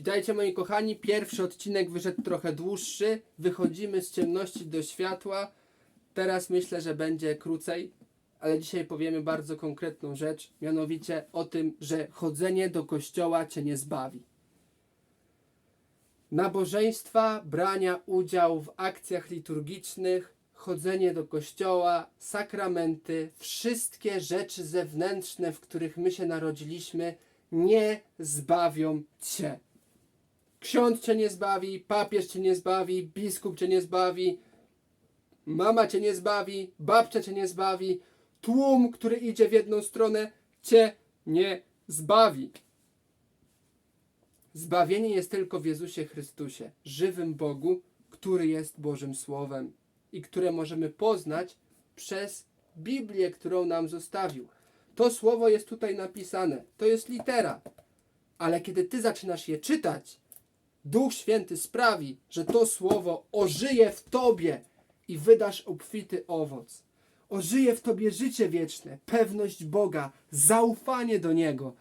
Witajcie moi kochani, pierwszy odcinek wyszedł trochę dłuższy. Wychodzimy z ciemności do światła. Teraz myślę, że będzie krócej, ale dzisiaj powiemy bardzo konkretną rzecz, mianowicie o tym, że chodzenie do kościoła cię nie zbawi. Nabożeństwa, brania udziału w akcjach liturgicznych, chodzenie do kościoła, sakramenty, wszystkie rzeczy zewnętrzne, w których my się narodziliśmy, nie zbawią cię. Ksiądz cię nie zbawi, papież cię nie zbawi, biskup cię nie zbawi, mama cię nie zbawi, babcia cię nie zbawi, tłum, który idzie w jedną stronę, cię nie zbawi. Zbawienie jest tylko w Jezusie Chrystusie, żywym Bogu, który jest Bożym Słowem i które możemy poznać przez Biblię, którą nam zostawił. To słowo jest tutaj napisane, to jest litera, ale kiedy ty zaczynasz je czytać, Duch Święty sprawi, że to słowo ożyje w tobie i wydasz obfity owoc. Ożyje w tobie życie wieczne, pewność Boga, zaufanie do Niego,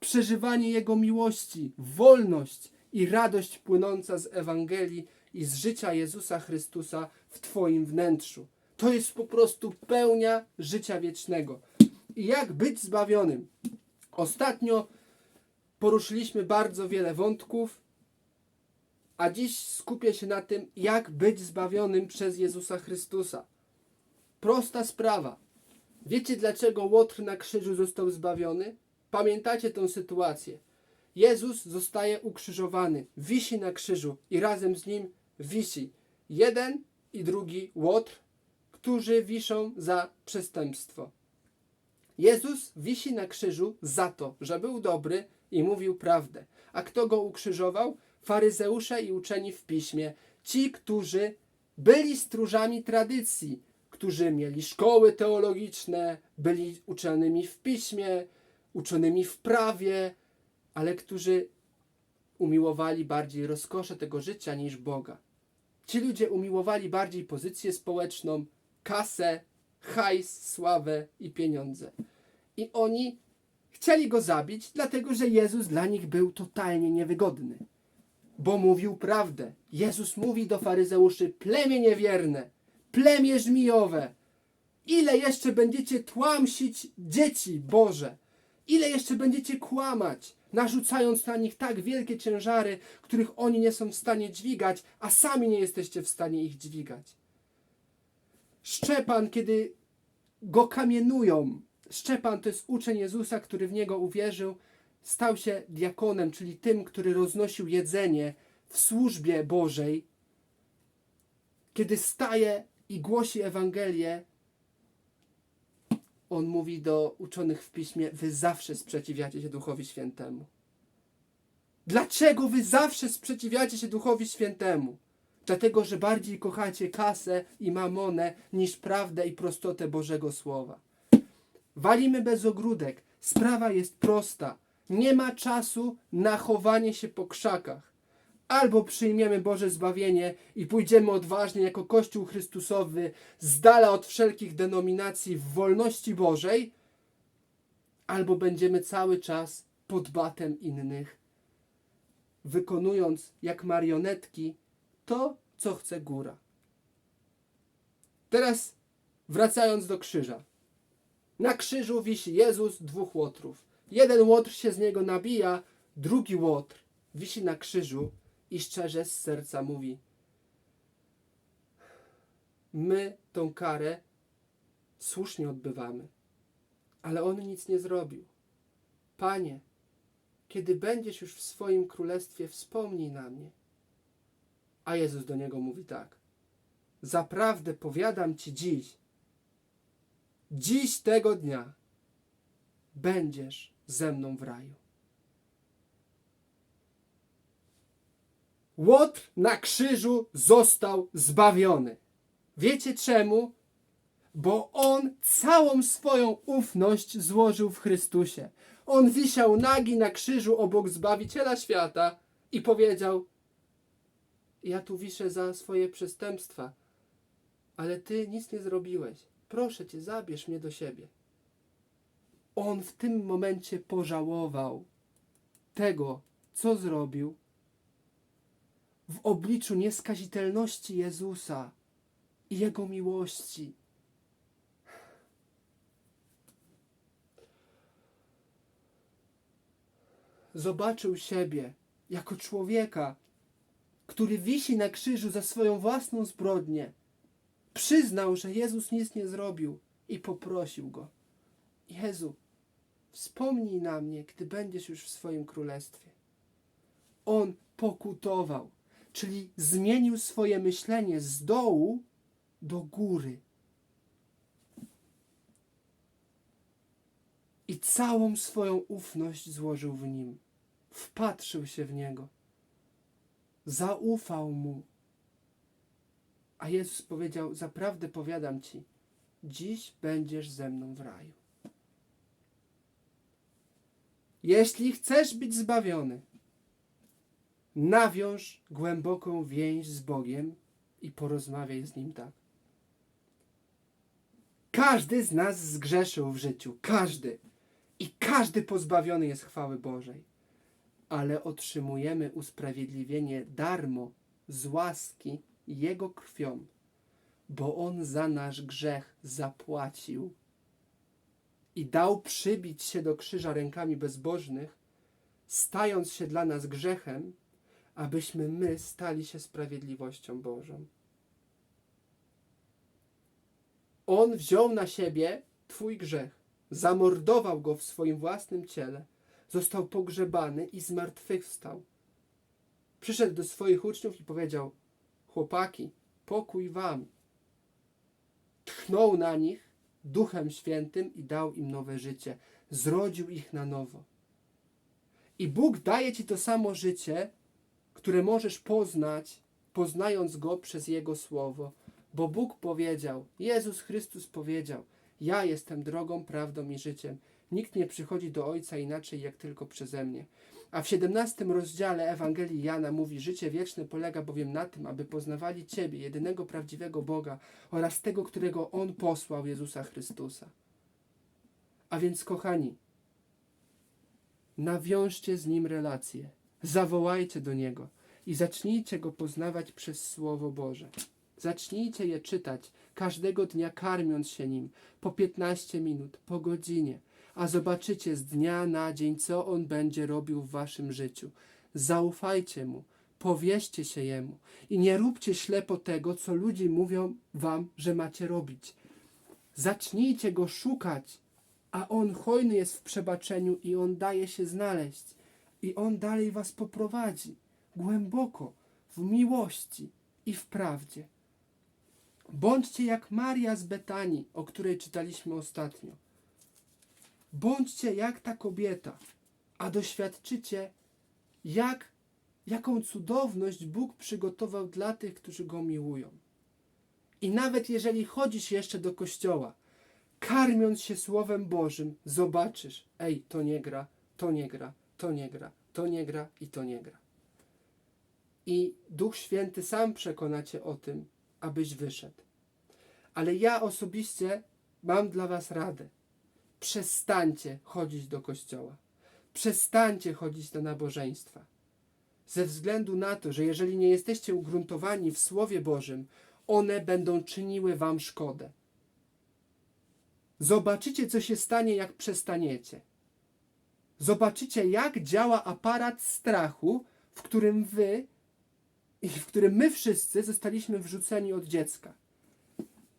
przeżywanie Jego miłości, wolność i radość płynąca z Ewangelii i z życia Jezusa Chrystusa w Twoim wnętrzu. To jest po prostu pełnia życia wiecznego. I jak być zbawionym? Ostatnio poruszyliśmy bardzo wiele wątków, a dziś skupię się na tym, jak być zbawionym przez Jezusa Chrystusa. Prosta sprawa. Wiecie, dlaczego Łotr na krzyżu został zbawiony? Pamiętacie tę sytuację. Jezus zostaje ukrzyżowany, wisi na krzyżu i razem z nim wisi jeden i drugi Łotr, którzy wiszą za przestępstwo. Jezus wisi na krzyżu za to, że był dobry i mówił prawdę. A kto go ukrzyżował? Faryzeusze i uczeni w piśmie, ci, którzy byli stróżami tradycji, którzy mieli szkoły teologiczne, byli uczonymi w piśmie, uczonymi w prawie, ale którzy umiłowali bardziej rozkosze tego życia niż Boga. Ci ludzie umiłowali bardziej pozycję społeczną, kasę, hajs, sławę i pieniądze. I oni chcieli go zabić, dlatego że Jezus dla nich był totalnie niewygodny. Bo mówił prawdę. Jezus mówi do faryzeuszy: plemię niewierne, plemię żmijowe. Ile jeszcze będziecie tłamsić dzieci Boże? Ile jeszcze będziecie kłamać, narzucając na nich tak wielkie ciężary, których oni nie są w stanie dźwigać, a sami nie jesteście w stanie ich dźwigać? Szczepan, kiedy go kamienują, Szczepan to jest uczeń Jezusa, który w niego uwierzył, stał się diakonem, czyli tym, który roznosił jedzenie w służbie Bożej. Kiedy staje i głosi Ewangelię, on mówi do uczonych w piśmie: Wy zawsze sprzeciwiacie się Duchowi Świętemu. Dlaczego wy zawsze sprzeciwiacie się Duchowi Świętemu? Dlatego, że bardziej kochacie kasę i mamonę niż prawdę i prostotę Bożego Słowa. Walimy bez ogródek. Sprawa jest prosta. Nie ma czasu na chowanie się po krzakach. Albo przyjmiemy Boże zbawienie i pójdziemy odważnie jako Kościół Chrystusowy z dala od wszelkich denominacji w wolności Bożej, albo będziemy cały czas pod batem innych, wykonując jak marionetki to, co chce góra. Teraz wracając do krzyża. Na krzyżu wisi Jezus dwóch łotrów. Jeden łotr się z niego nabija, drugi łotr wisi na krzyżu i szczerze z serca mówi: My tą karę słusznie odbywamy, ale on nic nie zrobił. Panie, kiedy będziesz już w swoim królestwie, wspomnij na mnie. A Jezus do niego mówi tak: Zaprawdę powiadam ci dziś, dziś tego dnia będziesz ze mną w raju. Łotr na krzyżu został zbawiony. Wiecie czemu? Bo on całą swoją ufność złożył w Chrystusie. On wisiał nagi na krzyżu obok Zbawiciela świata i powiedział: Ja tu wiszę za swoje przestępstwa, ale ty nic nie zrobiłeś. Proszę cię, zabierz mnie do siebie. On w tym momencie pożałował tego, co zrobił w obliczu nieskazitelności Jezusa i Jego miłości. Zobaczył siebie jako człowieka, który wisi na krzyżu za swoją własną zbrodnię. Przyznał, że Jezus nic nie zrobił i poprosił go: Jezu, wspomnij na mnie, gdy będziesz już w swoim królestwie. On pokutował, czyli zmienił swoje myślenie z dołu do góry. I całą swoją ufność złożył w nim. Wpatrzył się w niego. Zaufał mu. A Jezus powiedział: Zaprawdę powiadam ci, dziś będziesz ze mną w raju. Jeśli chcesz być zbawiony, nawiąż głęboką więź z Bogiem i porozmawiaj z Nim tak. Każdy z nas zgrzeszył w życiu, każdy. I każdy pozbawiony jest chwały Bożej. Ale otrzymujemy usprawiedliwienie darmo z łaski Jego krwią, bo On za nasz grzech zapłacił i dał przybić się do krzyża rękami bezbożnych, stając się dla nas grzechem, abyśmy my stali się sprawiedliwością Bożą. On wziął na siebie Twój grzech, zamordował go w swoim własnym ciele, został pogrzebany i zmartwychwstał. Przyszedł do swoich uczniów i powiedział: Chłopaki, pokój wam. Tchnął na nich Duchem Świętym i dał im nowe życie. Zrodził ich na nowo. I Bóg daje ci to samo życie, które możesz poznać, poznając Go przez Jego Słowo. Bo Bóg powiedział, Jezus Chrystus powiedział, ja jestem drogą, prawdą i życiem. Nikt nie przychodzi do Ojca inaczej, jak tylko przeze mnie. A w 17 rozdziale Ewangelii Jana mówi, życie wieczne polega bowiem na tym, aby poznawali Ciebie, jedynego prawdziwego Boga oraz tego, którego On posłał, Jezusa Chrystusa. A więc, kochani, nawiążcie z Nim relacje, zawołajcie do Niego i zacznijcie Go poznawać przez Słowo Boże. Zacznijcie je czytać każdego dnia, karmiąc się nim po 15 minut, po godzinie, a zobaczycie z dnia na dzień, co on będzie robił w waszym życiu. Zaufajcie mu, powierzcie się jemu i nie róbcie ślepo tego, co ludzie mówią wam, że macie robić. Zacznijcie go szukać, a on hojny jest w przebaczeniu i on daje się znaleźć. I on dalej was poprowadzi głęboko w miłości i w prawdzie. Bądźcie jak Maria z Betanii, o której czytaliśmy ostatnio. Bądźcie jak ta kobieta, a doświadczycie, jak, jaką cudowność Bóg przygotował dla tych, którzy Go miłują. I nawet jeżeli chodzisz jeszcze do kościoła, karmiąc się Słowem Bożym, zobaczysz, ej, to nie gra, to nie gra, to nie gra, to nie gra i to nie gra. I Duch Święty sam przekona cię o tym, abyś wyszedł. Ale ja osobiście mam dla Was radę. Przestańcie chodzić do kościoła. Przestańcie chodzić na nabożeństwa. Ze względu na to, że jeżeli nie jesteście ugruntowani w Słowie Bożym, one będą czyniły Wam szkodę. Zobaczycie, co się stanie, jak przestaniecie. Zobaczycie, jak działa aparat strachu, w którym Wy i w którym my wszyscy zostaliśmy wrzuceni od dziecka.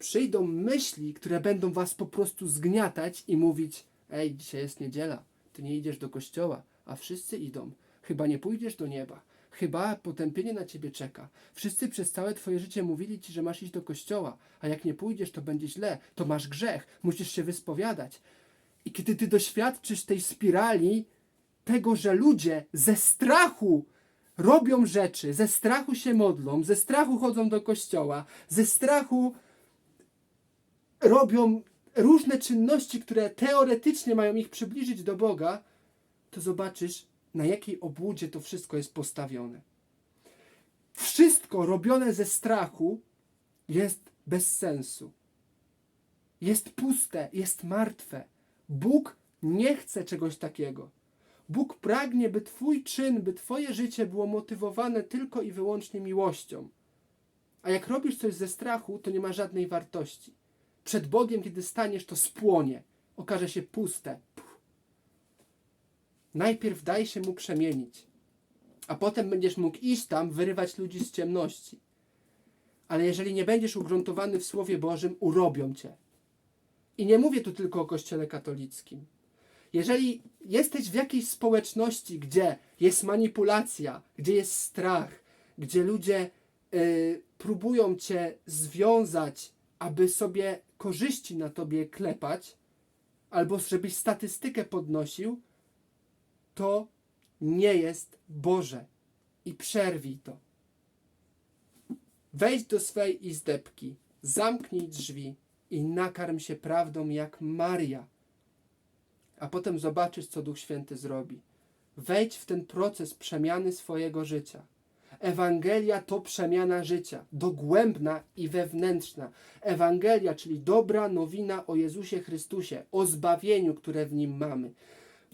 Przyjdą myśli, które będą was po prostu zgniatać i mówić: Ej, dzisiaj jest niedziela, ty nie idziesz do kościoła, a wszyscy idą. Chyba nie pójdziesz do nieba. Chyba potępienie na ciebie czeka. Wszyscy przez całe twoje życie mówili ci, że masz iść do kościoła, a jak nie pójdziesz, to będzie źle, to masz grzech, musisz się wyspowiadać. I kiedy ty doświadczysz tej spirali, tego, że ludzie ze strachu robią rzeczy, ze strachu się modlą, ze strachu chodzą do kościoła, ze strachu robią różne czynności, które teoretycznie mają ich przybliżyć do Boga, to zobaczysz, na jakiej obłudzie to wszystko jest postawione. Wszystko robione ze strachu jest bez sensu. Jest puste, jest martwe. Bóg nie chce czegoś takiego. Bóg pragnie, by Twój czyn, by Twoje życie było motywowane tylko i wyłącznie miłością. A jak robisz coś ze strachu, to nie ma żadnej wartości. Przed Bogiem, kiedy staniesz, to spłonie, okaże się puste. Puh. Najpierw daj się mu przemienić, a potem będziesz mógł iść tam, wyrywać ludzi z ciemności. Ale jeżeli nie będziesz ugruntowany w Słowie Bożym, urobią cię. I nie mówię tu tylko o Kościele katolickim. Jeżeli jesteś w jakiejś społeczności, gdzie jest manipulacja, gdzie jest strach, gdzie ludzie y, próbują cię związać, aby sobie korzyści na tobie klepać, albo żebyś statystykę podnosił, to nie jest Boże. I przerwij to. Wejdź do swej izdebki, zamknij drzwi i nakarm się prawdą jak Maria. A potem zobaczysz, co Duch Święty zrobi. Wejdź w ten proces przemiany swojego życia. Ewangelia to przemiana życia, dogłębna i wewnętrzna. Ewangelia, czyli dobra nowina o Jezusie Chrystusie, o zbawieniu, które w nim mamy.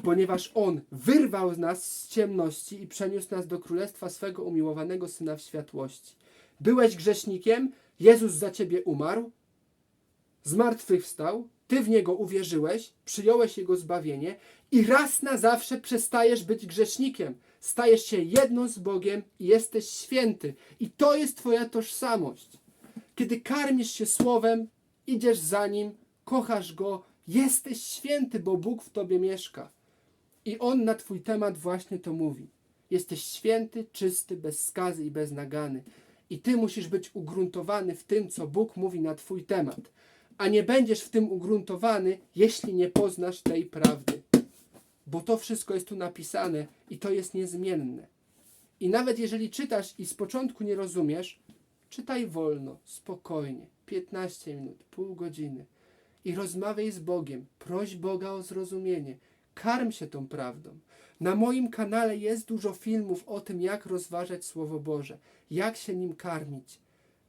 Ponieważ On wyrwał nas z ciemności i przeniósł nas do królestwa swego umiłowanego Syna w światłości. Byłeś grzesznikiem, Jezus za ciebie umarł, zmartwychwstał, ty w niego uwierzyłeś, przyjąłeś jego zbawienie i raz na zawsze przestajesz być grzesznikiem. Stajesz się jedno z Bogiem i jesteś święty. I to jest Twoja tożsamość. Kiedy karmisz się słowem, idziesz za nim, kochasz go, jesteś święty, bo Bóg w tobie mieszka. I on na Twój temat właśnie to mówi. Jesteś święty, czysty, bez skazy i bez nagany. I Ty musisz być ugruntowany w tym, co Bóg mówi na Twój temat. A nie będziesz w tym ugruntowany, jeśli nie poznasz tej prawdy. Bo to wszystko jest tu napisane i to jest niezmienne. I nawet jeżeli czytasz i z początku nie rozumiesz, czytaj wolno, spokojnie, 15 minut, pół godziny i rozmawiaj z Bogiem, proś Boga o zrozumienie, karm się tą prawdą. Na moim kanale jest dużo filmów o tym, jak rozważać Słowo Boże, jak się nim karmić.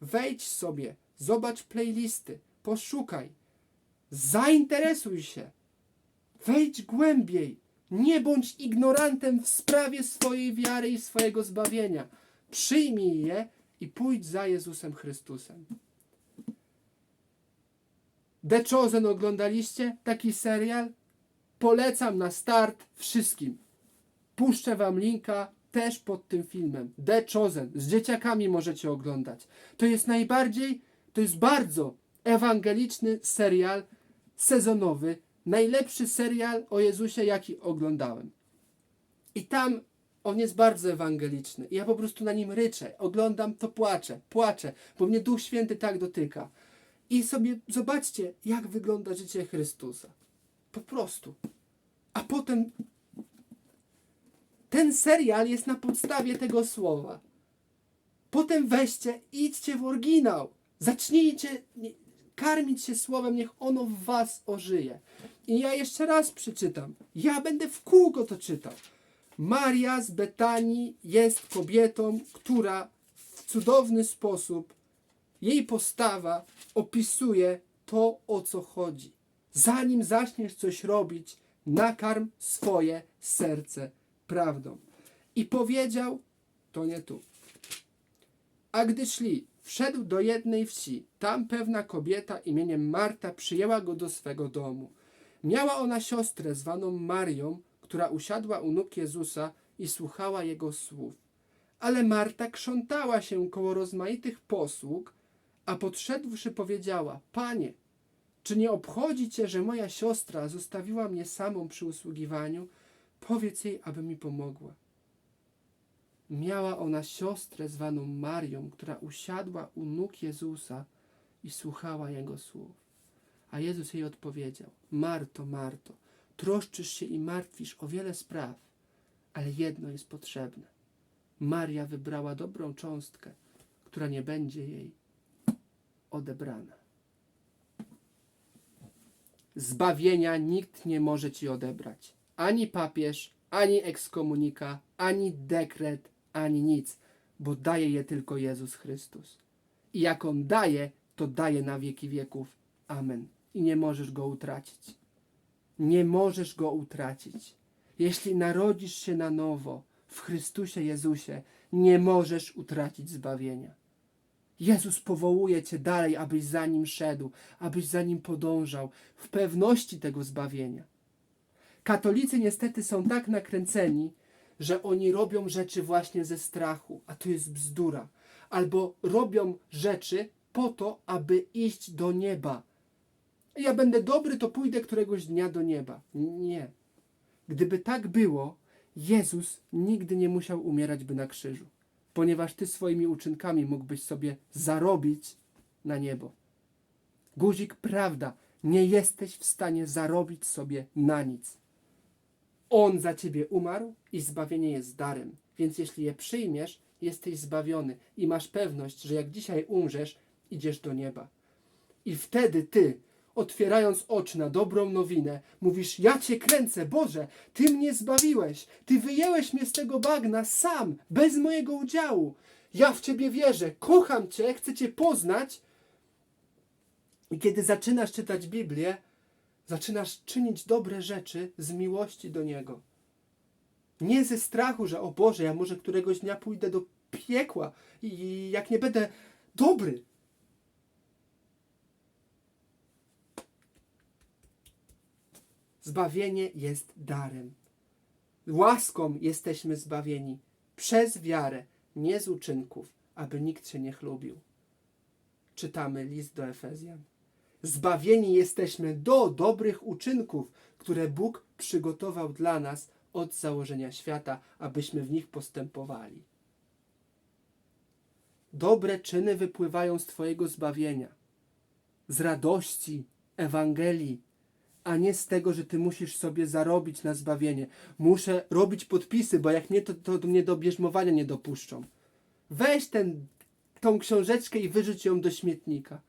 Wejdź sobie, zobacz playlisty, poszukaj, zainteresuj się, wejdź głębiej. Nie bądź ignorantem w sprawie swojej wiary i swojego zbawienia. Przyjmij je i pójdź za Jezusem Chrystusem. The Chosen oglądaliście taki serial? Polecam na start wszystkim. Puszczę wam linka też pod tym filmem. The Chosen. Z dzieciakami możecie oglądać. To jest najbardziej, to jest bardzo ewangeliczny serial sezonowy. Najlepszy serial o Jezusie, jaki oglądałem. I tam on jest bardzo ewangeliczny. I ja po prostu na nim ryczę. Oglądam, to płaczę, płaczę, bo mnie Duch Święty tak dotyka. I sobie zobaczcie, jak wygląda życie Chrystusa. Po prostu. A potem ten serial jest na podstawie tego słowa. Potem weźcie, idźcie w oryginał. Zacznijcie karmić się słowem, niech ono w was ożyje. I ja jeszcze raz przeczytam. Ja będę w kółko to czytał. Maria z Betanii jest kobietą, która w cudowny sposób jej postawa opisuje to, o co chodzi. Zanim zaczniesz coś robić, nakarm swoje serce prawdą. I powiedział, to nie tu. A gdy szli, wszedł do jednej wsi. Tam pewna kobieta imieniem Marta przyjęła go do swego domu. Miała ona siostrę zwaną Marią, która usiadła u nóg Jezusa i słuchała jego słów. Ale Marta krzątała się koło rozmaitych posług, a podszedłszy powiedziała: Panie, czy nie obchodzi cię, że moja siostra zostawiła mnie samą przy usługiwaniu? Powiedz jej, aby mi pomogła. Miała ona siostrę zwaną Marią, która usiadła u nóg Jezusa i słuchała jego słów. A Jezus jej odpowiedział: Marto, Marto, troszczysz się i martwisz o wiele spraw, ale jedno jest potrzebne. Maria wybrała dobrą cząstkę, która nie będzie jej odebrana. Zbawienia nikt nie może ci odebrać. Ani papież, ani ekskomunika, ani dekret, ani nic, bo daje je tylko Jezus Chrystus. I jak on daje, to daje na wieki wieków. Amen. I nie możesz go utracić. Nie możesz go utracić. Jeśli narodzisz się na nowo w Chrystusie Jezusie, nie możesz utracić zbawienia. Jezus powołuje cię dalej, abyś za nim szedł, abyś za nim podążał, w pewności tego zbawienia. Katolicy niestety są tak nakręceni, że oni robią rzeczy właśnie ze strachu, a to jest bzdura. Albo robią rzeczy po to, aby iść do nieba. Ja będę dobry, to pójdę któregoś dnia do nieba. Nie. Gdyby tak było, Jezus nigdy nie musiał umierać by na krzyżu, ponieważ ty swoimi uczynkami mógłbyś sobie zarobić na niebo. Guzik, prawda, nie jesteś w stanie zarobić sobie na nic. On za ciebie umarł i zbawienie jest darem. Więc jeśli je przyjmiesz, jesteś zbawiony i masz pewność, że jak dzisiaj umrzesz, idziesz do nieba. I wtedy ty, otwierając oczy na dobrą nowinę, mówisz: Ja cię kręcę, Boże, ty mnie zbawiłeś, ty wyjęłeś mnie z tego bagna sam, bez mojego udziału. Ja w ciebie wierzę, kocham cię, chcę cię poznać. I kiedy zaczynasz czytać Biblię, zaczynasz czynić dobre rzeczy z miłości do Niego. Nie ze strachu, że o Boże, ja może któregoś dnia pójdę do piekła i jak nie będę dobry. Zbawienie jest darem. Łaską jesteśmy zbawieni przez wiarę, nie z uczynków, aby nikt się nie chlubił. Czytamy list do Efezjan. Zbawieni jesteśmy do dobrych uczynków, które Bóg przygotował dla nas od założenia świata, abyśmy w nich postępowali. Dobre czyny wypływają z Twojego zbawienia, z radości Ewangelii, a nie z tego, że Ty musisz sobie zarobić na zbawienie. Muszę robić podpisy, bo jak nie, to, to mnie do bierzmowania nie dopuszczą. Weź ten, tą książeczkę i wyrzuć ją do śmietnika.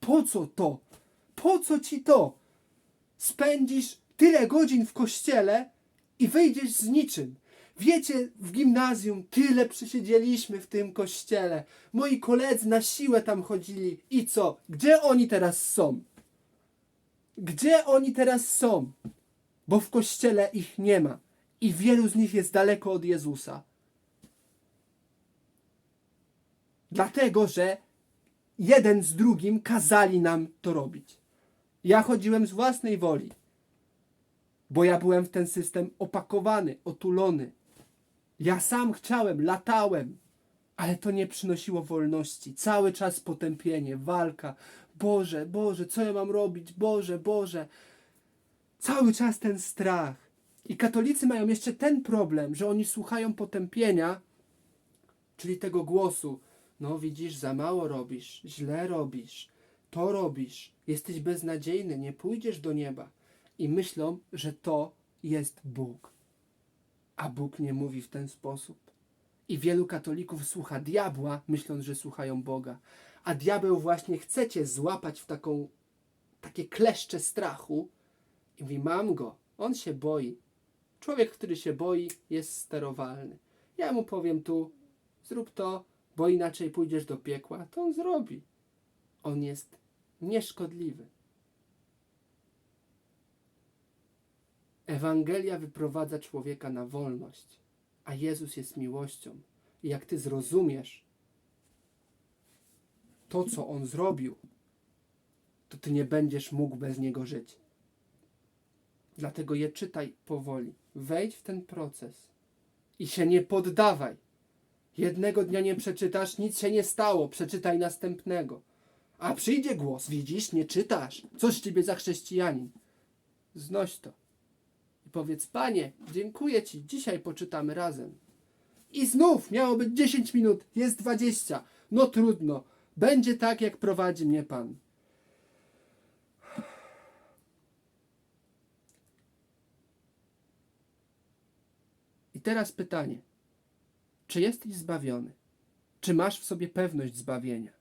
Po co to? Po co ci to? Spędzisz tyle godzin w kościele i wyjdziesz z niczym. Wiecie, w gimnazjum tyle przysiedzieliśmy w tym kościele. Moi koledzy na siłę tam chodzili. I co? Gdzie oni teraz są? Gdzie oni teraz są? Bo w kościele ich nie ma. I wielu z nich jest daleko od Jezusa. Dlatego, że jeden z drugim kazali nam to robić. Ja chodziłem z własnej woli, bo ja byłem w ten system opakowany, otulony. Ja sam chciałem, latałem, ale to nie przynosiło wolności. Cały czas potępienie, walka. Boże, Boże, co ja mam robić? Boże, Boże. Cały czas ten strach. I katolicy mają jeszcze ten problem, że oni słuchają potępienia, czyli tego głosu. No widzisz, za mało robisz, źle robisz, to robisz, jesteś beznadziejny, nie pójdziesz do nieba. I myślą, że to jest Bóg. A Bóg nie mówi w ten sposób. I wielu katolików słucha diabła, myśląc, że słuchają Boga. A diabeł właśnie chce cię złapać w taką, takie kleszcze strachu i mówi, mam go, on się boi. Człowiek, który się boi, jest sterowalny. Ja mu powiem tu, zrób to, bo inaczej pójdziesz do piekła, to on zrobi. On jest nieszkodliwy. Ewangelia wyprowadza człowieka na wolność, a Jezus jest miłością. I jak ty zrozumiesz to, co on zrobił, to ty nie będziesz mógł bez niego żyć. Dlatego je czytaj powoli. Wejdź w ten proces i się nie poddawaj. Jednego dnia nie przeczytasz, nic się nie stało, przeczytaj następnego. A przyjdzie głos, widzisz, nie czytasz. Coś ciebie za chrześcijanin. Znoś to. I powiedz, panie, dziękuję ci, dzisiaj poczytamy razem. I znów miało być 10 minut, jest 20. No trudno, będzie tak, jak prowadzi mnie pan. I teraz pytanie. Czy jesteś zbawiony? Czy masz w sobie pewność zbawienia?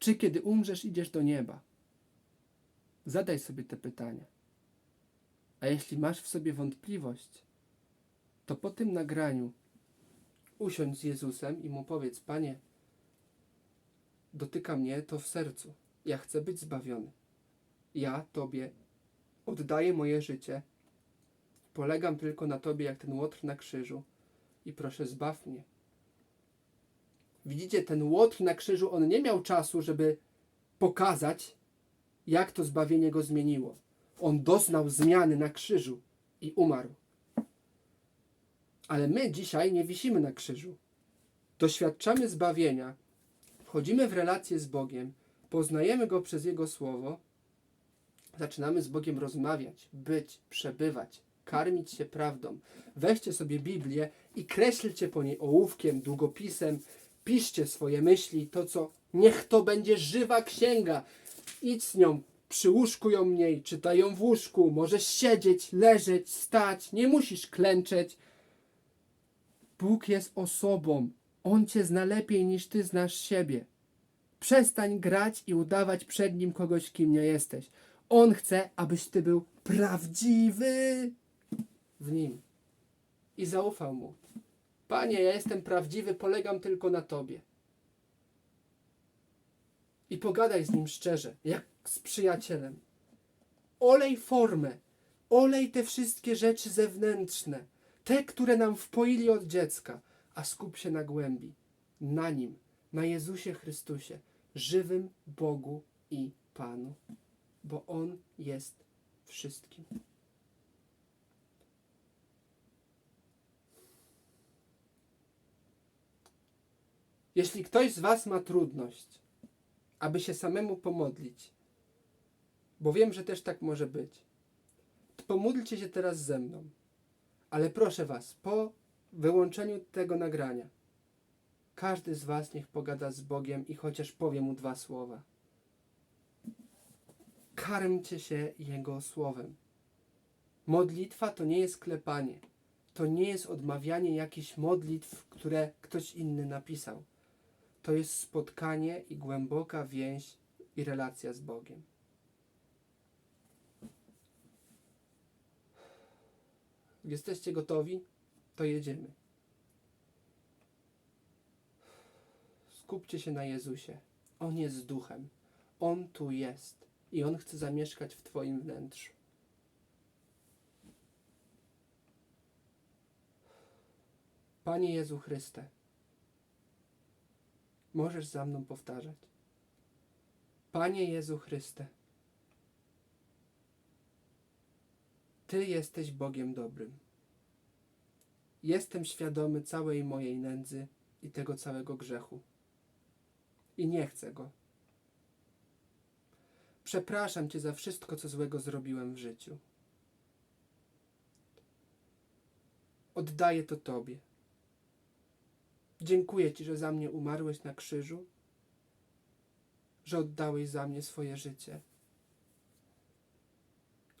Czy kiedy umrzesz, idziesz do nieba? Zadaj sobie te pytania. A jeśli masz w sobie wątpliwość, to po tym nagraniu usiądź z Jezusem i mu powiedz: Panie, dotyka mnie to w sercu. Ja chcę być zbawiony. Ja Tobie oddaję moje życie Polegam tylko na Tobie, jak ten łotr na krzyżu i proszę, zbaw mnie. Widzicie, ten łotr na krzyżu, on nie miał czasu, żeby pokazać, jak to zbawienie go zmieniło. On doznał zmiany na krzyżu i umarł. Ale my dzisiaj nie wisimy na krzyżu. Doświadczamy zbawienia, wchodzimy w relację z Bogiem, poznajemy Go przez Jego Słowo, zaczynamy z Bogiem rozmawiać, być, przebywać, karmić się prawdą. Weźcie sobie Biblię i kreślcie po niej ołówkiem, długopisem, piszcie swoje myśli, to co, niech to będzie żywa księga. Idź z nią, przy łóżku ją mniej, czytaj ją w łóżku, możesz siedzieć, leżeć, stać, nie musisz klęczeć. Bóg jest osobą, On cię zna lepiej niż ty znasz siebie. Przestań grać i udawać przed nim kogoś, kim nie jesteś. On chce, abyś ty był prawdziwy w nim. I zaufał mu. Panie, ja jestem prawdziwy, polegam tylko na tobie. I pogadaj z nim szczerze, jak z przyjacielem. Olej formę, olej te wszystkie rzeczy zewnętrzne, te, które nam wpoili od dziecka, a skup się na głębi, na nim, na Jezusie Chrystusie, żywym Bogu i Panu, bo On jest wszystkim. Jeśli ktoś z Was ma trudność, aby się samemu pomodlić, bo wiem, że też tak może być, to pomódlcie się teraz ze mną. Ale proszę Was, po wyłączeniu tego nagrania, każdy z Was niech pogada z Bogiem i chociaż powie mu dwa słowa. Karmcie się Jego słowem. Modlitwa to nie jest klepanie. To nie jest odmawianie jakichś modlitw, które ktoś inny napisał. To jest spotkanie i głęboka więź i relacja z Bogiem. Jesteście gotowi? To jedziemy. Skupcie się na Jezusie. On jest duchem. On tu jest i on chce zamieszkać w Twoim wnętrzu. Panie Jezu Chryste, możesz za mną powtarzać. Panie Jezu Chryste, Ty jesteś Bogiem dobrym. Jestem świadomy całej mojej nędzy i tego całego grzechu. I nie chcę go. Przepraszam Cię za wszystko, co złego zrobiłem w życiu. Oddaję to Tobie. Dziękuję Ci, że za mnie umarłeś na krzyżu, że oddałeś za mnie swoje życie,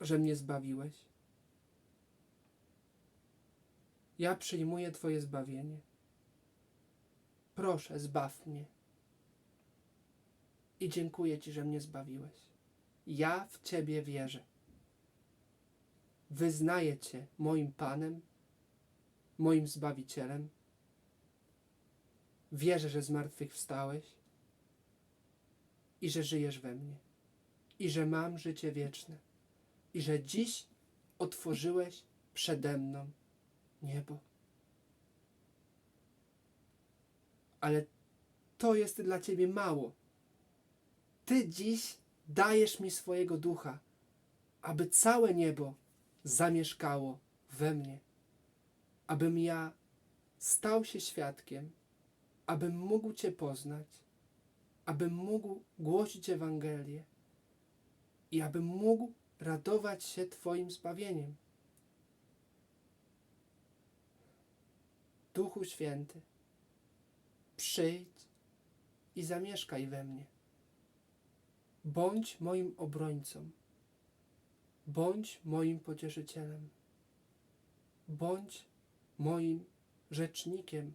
że mnie zbawiłeś. Ja przyjmuję Twoje zbawienie. Proszę, zbaw mnie. I dziękuję Ci, że mnie zbawiłeś. Ja w Ciebie wierzę. Wyznaję Cię moim Panem, moim Zbawicielem. Wierzę, że zmartwychwstałeś i że żyjesz we mnie. I że mam życie wieczne. I że dziś otworzyłeś przede mną niebo. Ale to jest dla Ciebie mało. Ty dziś dajesz mi swojego ducha, aby całe niebo zamieszkało we mnie, abym ja stał się świadkiem, abym mógł Cię poznać, abym mógł głosić Ewangelię i abym mógł radować się Twoim zbawieniem. Duchu Święty, przyjdź i zamieszkaj we mnie. Bądź moim obrońcą. Bądź moim pocieszycielem. Bądź moim rzecznikiem.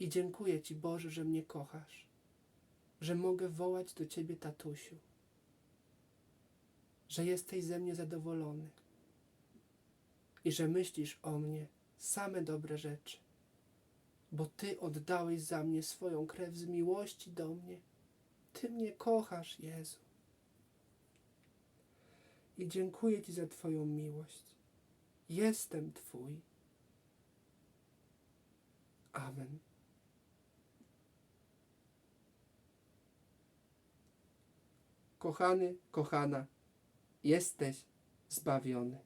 I dziękuję Ci, Boże, że mnie kochasz, że mogę wołać do Ciebie, tatusiu, że jesteś ze mnie zadowolony i że myślisz o mnie same dobre rzeczy, bo Ty oddałeś za mnie swoją krew z miłości do mnie. Ty mnie kochasz, Jezu. i dziękuję Ci za Twoją miłość. Jestem Twój. Amen. Kochany, kochana, jesteś zbawiony.